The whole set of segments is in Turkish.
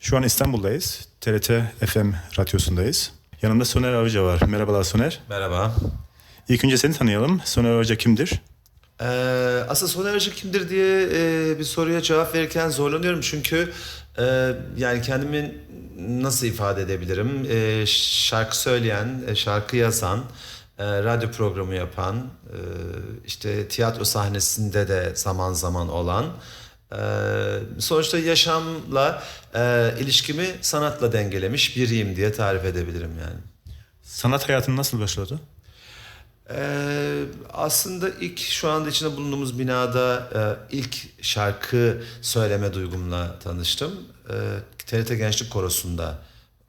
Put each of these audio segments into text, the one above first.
Şu an İstanbul'dayız. TRT FM radyosundayız. Yanımda Soner Avcı var. Merhabalar Soner. Merhaba. İlk önce seni tanıyalım. Soner Avcı kimdir? Ee, aslında Soner Arıcı kimdir diye e, bir soruya cevap verirken zorlanıyorum çünkü e, yani kendimi nasıl ifade edebilirim? E, şarkı söyleyen, e, şarkı yazan, e, radyo programı yapan, e, işte tiyatro sahnesinde de zaman zaman olan, sonuçta yaşamla e, ilişkimi sanatla dengelemiş biriyim diye tarif edebilirim yani. Sanat hayatın nasıl başladı? Ee, aslında ilk şu anda içinde bulunduğumuz binada e, ilk şarkı söyleme duygumla tanıştım. Ee, TRT Gençlik Korosu'nda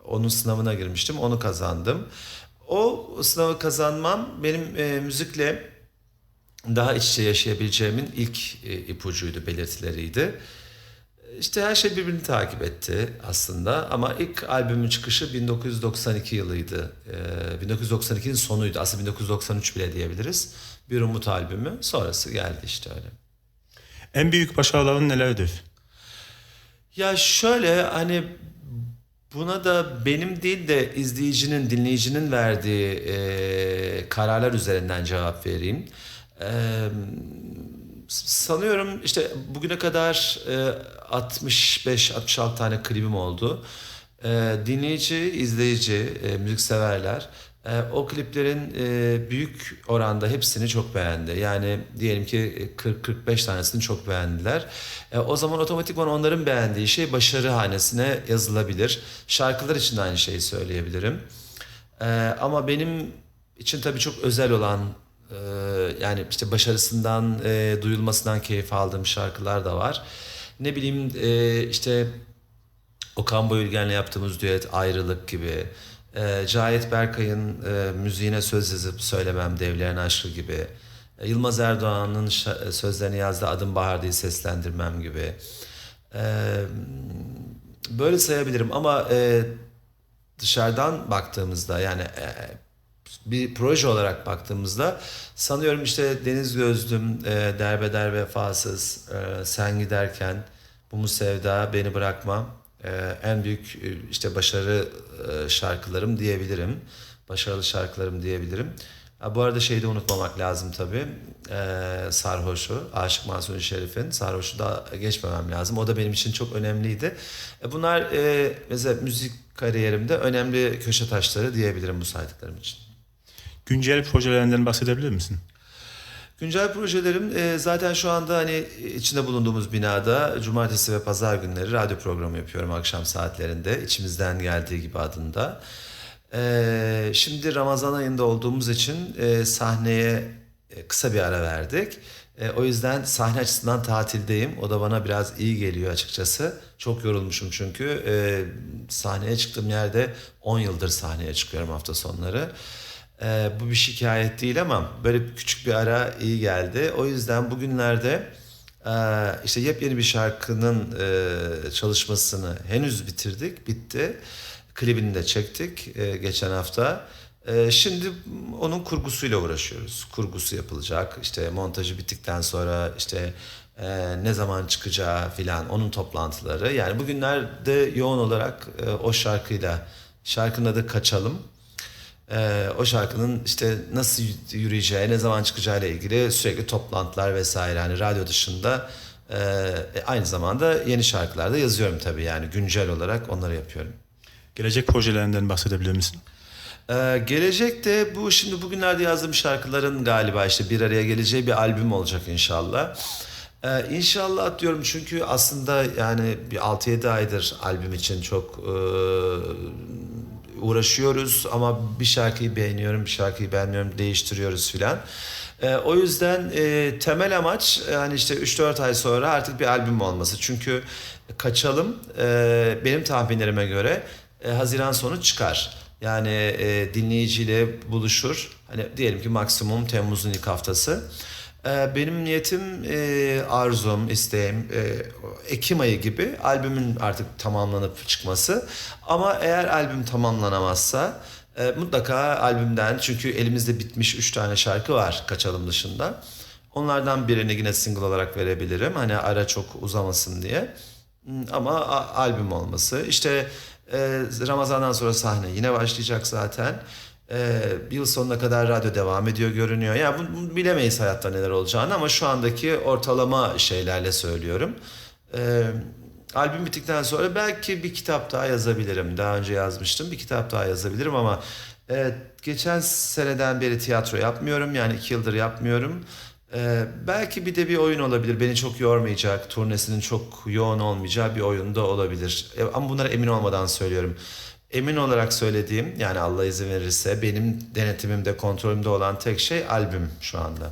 onun sınavına girmiştim, onu kazandım. O sınavı kazanmam benim e, müzikle daha iç içe yaşayabileceğimin ilk e, ipucuydu, belirtileriydi. İşte her şey birbirini takip etti aslında ama ilk albümün çıkışı 1992 yılıydı. Ee, 1992'nin sonuydu. Aslında 1993 bile diyebiliriz. Bir Umut albümü. Sonrası geldi işte öyle. En büyük başarıların nelerdir? Ya şöyle hani buna da benim değil de izleyicinin, dinleyicinin verdiği e, kararlar üzerinden cevap vereyim. E, sanıyorum işte bugüne kadar e, 65-66 tane klibim oldu. E, dinleyici, izleyici, e, müzikseverler e, o kliplerin e, büyük oranda hepsini çok beğendi. Yani diyelim ki 40-45 tanesini çok beğendiler. E, o zaman otomatikman onların beğendiği şey başarı hanesine yazılabilir. Şarkılar için de aynı şeyi söyleyebilirim. E, ama benim için tabii çok özel olan e, yani işte başarısından, e, duyulmasından keyif aldığım şarkılar da var. Ne bileyim e, işte Okan Bayülgen'le yaptığımız düet Ayrılık gibi. E, Cahit Berkay'ın e, müziğine söz yazıp söylemem Devlerin Aşkı gibi. E, Yılmaz Erdoğan'ın şa- sözlerini yazdığı Adım Bahar diye seslendirmem gibi. E, böyle sayabilirim ama e, dışarıdan baktığımızda yani e, bir proje olarak baktığımızda sanıyorum işte Deniz Gözlüm, e, Derbeder Vefasız, e, Sen Giderken, Bu Mu Sevda, Beni Bırakma e, en büyük e, işte başarı e, şarkılarım diyebilirim. Başarılı şarkılarım diyebilirim. Ha, bu arada şeyi de unutmamak lazım tabii. E, Sarhoş'u, Aşık Mansur Şerif'in Sarhoş'u da geçmemem lazım. O da benim için çok önemliydi. E, bunlar e, mesela müzik kariyerimde önemli köşe taşları diyebilirim bu saydıklarım için. Güncel projelerinden bahsedebilir misin? Güncel projelerim e, zaten şu anda hani içinde bulunduğumuz binada cumartesi ve pazar günleri radyo programı yapıyorum akşam saatlerinde. İçimizden geldiği gibi adında. E, şimdi Ramazan ayında olduğumuz için e, sahneye e, kısa bir ara verdik. E, o yüzden sahne açısından tatildeyim. O da bana biraz iyi geliyor açıkçası. Çok yorulmuşum çünkü. E, sahneye çıktığım yerde 10 yıldır sahneye çıkıyorum hafta sonları. Ee, bu bir şikayet değil ama böyle küçük bir ara iyi geldi. O yüzden bugünlerde e, işte yepyeni bir şarkının e, çalışmasını henüz bitirdik, bitti. Klibini de çektik e, geçen hafta. E, şimdi onun kurgusuyla uğraşıyoruz. Kurgusu yapılacak. İşte montajı bittikten sonra işte e, ne zaman çıkacağı filan onun toplantıları. Yani bugünlerde yoğun olarak e, o şarkıyla şarkının adı Kaçalım. Ee, o şarkının işte nasıl yürüyeceği, ne zaman çıkacağı ile ilgili sürekli toplantılar vesaire. Yani radyo dışında e, aynı zamanda yeni şarkılar da yazıyorum tabii yani güncel olarak onları yapıyorum. Gelecek projelerinden bahsedebilir misin? Ee, gelecekte bu şimdi bugünlerde yazdığım şarkıların galiba işte bir araya geleceği bir albüm olacak inşallah. Ee, inşallah diyorum çünkü aslında yani bir 6-7 aydır albüm için çok e, uğraşıyoruz ama bir şarkıyı beğeniyorum, bir şarkıyı beğenmiyorum, değiştiriyoruz filan. Ee, o yüzden e, temel amaç yani işte 3-4 ay sonra artık bir albüm olması. Çünkü Kaçalım e, benim tahminlerime göre e, Haziran sonu çıkar. Yani e, dinleyiciyle buluşur. Hani diyelim ki maksimum Temmuz'un ilk haftası. E, benim niyetim, e, arzum, isteğim e, Ekim ayı gibi albümün artık tamamlanıp çıkması. Ama eğer albüm tamamlanamazsa e, mutlaka albümden çünkü elimizde bitmiş 3 tane şarkı var Kaçalım dışında. Onlardan birini yine single olarak verebilirim. Hani ara çok uzamasın diye. Hmm, Ama albüm olması. İşte Ramazan'dan sonra sahne yine başlayacak zaten. E, yıl sonuna kadar radyo devam ediyor görünüyor. Ya bunu, bunu bilemeyiz hayatta neler olacağını ama şu andaki ortalama şeylerle söylüyorum. E, albüm bittikten sonra belki bir kitap daha yazabilirim. Daha önce yazmıştım. Bir kitap daha yazabilirim ama e, geçen seneden beri tiyatro yapmıyorum. Yani iki yıldır yapmıyorum. Ee, belki bir de bir oyun olabilir. Beni çok yormayacak, turnesinin çok yoğun olmayacağı bir oyunda olabilir. E, ama bunlara emin olmadan söylüyorum. Emin olarak söylediğim, yani Allah izin verirse benim denetimimde, kontrolümde olan tek şey albüm şu anda.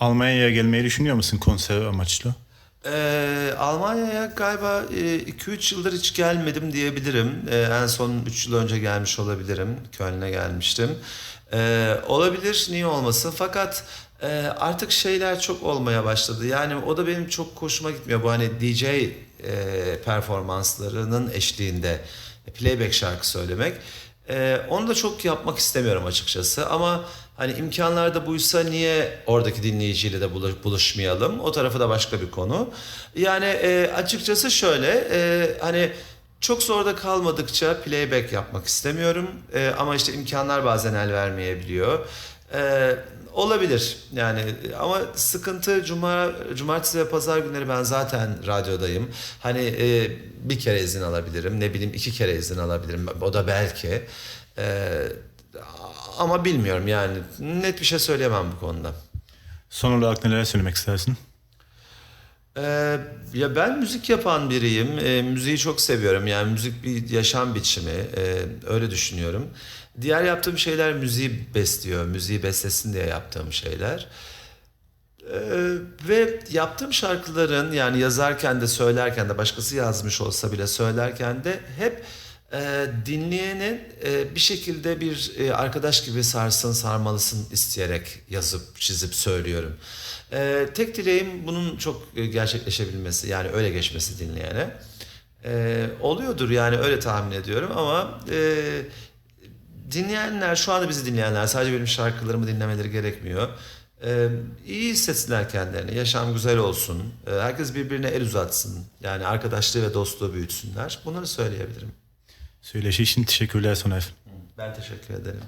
Almanya'ya gelmeyi düşünüyor musun konser amaçlı? Ee, Almanya'ya galiba 2-3 yıldır hiç gelmedim diyebilirim. Ee, en son 3 yıl önce gelmiş olabilirim. Köln'e gelmiştim. Ee, olabilir, niye olmasın? Fakat e, artık şeyler çok olmaya başladı. Yani o da benim çok hoşuma gitmiyor. Bu hani DJ e, performanslarının eşliğinde playback şarkı söylemek. Ee, onu da çok yapmak istemiyorum açıkçası ama hani imkanlar da buysa niye oradaki dinleyiciyle de buluş- buluşmayalım? O tarafı da başka bir konu. Yani e, açıkçası şöyle e, hani çok zorda kalmadıkça playback yapmak istemiyorum E, ama işte imkanlar bazen el vermeyebiliyor. E, olabilir yani ama sıkıntı cuma cumartesi ve pazar günleri ben zaten radyodayım. Hani e, bir kere izin alabilirim ne bileyim iki kere izin alabilirim o da belki. E, ama bilmiyorum yani net bir şey söyleyemem bu konuda. Son olarak neler söylemek istersin? Ee, ya ben müzik yapan biriyim. Ee, müziği çok seviyorum. Yani müzik bir yaşam biçimi. Ee, öyle düşünüyorum. Diğer yaptığım şeyler müziği besliyor. Müziği beslesin diye yaptığım şeyler. Ee, ve yaptığım şarkıların yani yazarken de söylerken de başkası yazmış olsa bile söylerken de hep e, dinleyenin e, bir şekilde bir e, arkadaş gibi sarsın sarmalısın isteyerek yazıp çizip söylüyorum. E, tek dileğim bunun çok e, gerçekleşebilmesi yani öyle geçmesi dinleyene. E, oluyordur yani öyle tahmin ediyorum ama dinleyenler şu anda bizi dinleyenler sadece benim şarkılarımı dinlemeleri gerekmiyor. Ee, iyi hissetsinler kendilerini. Yaşam güzel olsun. Ee, herkes birbirine el uzatsın. Yani arkadaşlığı ve dostluğu büyütsünler. Bunları söyleyebilirim. Söyleşi için teşekkürler Soner. Ben teşekkür ederim.